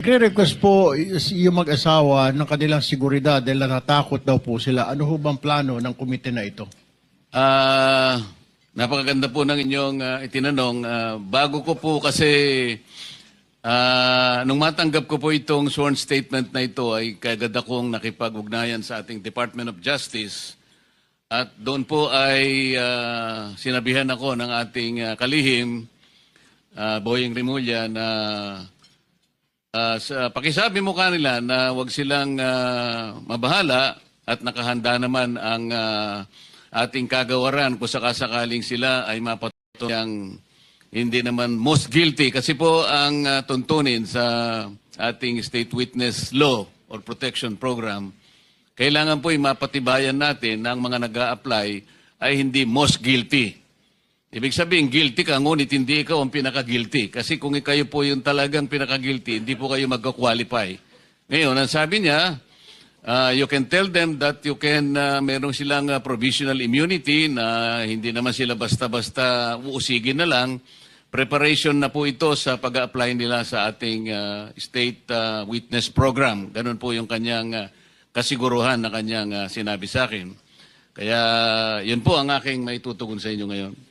Nagre-request po yung mag-asawa ng kanilang seguridad dahil natatakot daw po sila. Ano ho bang plano ng komite na ito? Ah, napakaganda po ng inyong ah, itinanong. Ah, bago ko po kasi ah, nung matanggap ko po itong sworn statement na ito ay kagad akong nakipag-ugnayan sa ating Department of Justice at doon po ay ah, sinabihan ako ng ating ah, kalihim, ah, Boying Rimulya, na Sa, pakisabi mo kanila na wag silang ah, mabahala at nakahanda naman ang ah, ating kagawaran kung sakasakaling sila ay mapatuloy hindi naman most guilty kasi po ang ah, tuntunin sa ating state witness law or protection program kailangan po ay mapatibayan natin na ang mga nag apply ay hindi most guilty. Ibig sabihin, guilty ka, ngunit hindi ikaw ang pinaka-guilty. Kasi kung kayo po yung talagang pinaka-guilty, hindi po kayo magka-qualify. Ngayon, ang sabi niya, ah, you can tell them that you can, uh, meron silang ah, provisional immunity na hindi naman sila basta-basta uusigin na lang. Preparation na po ito sa pag apply nila sa ating ah, state ah, witness program. Ganun po yung kanyang ah, kasiguruhan na kanyang ah, sinabi sa akin. Kaya yun po ang aking maitutugon sa inyo ngayon.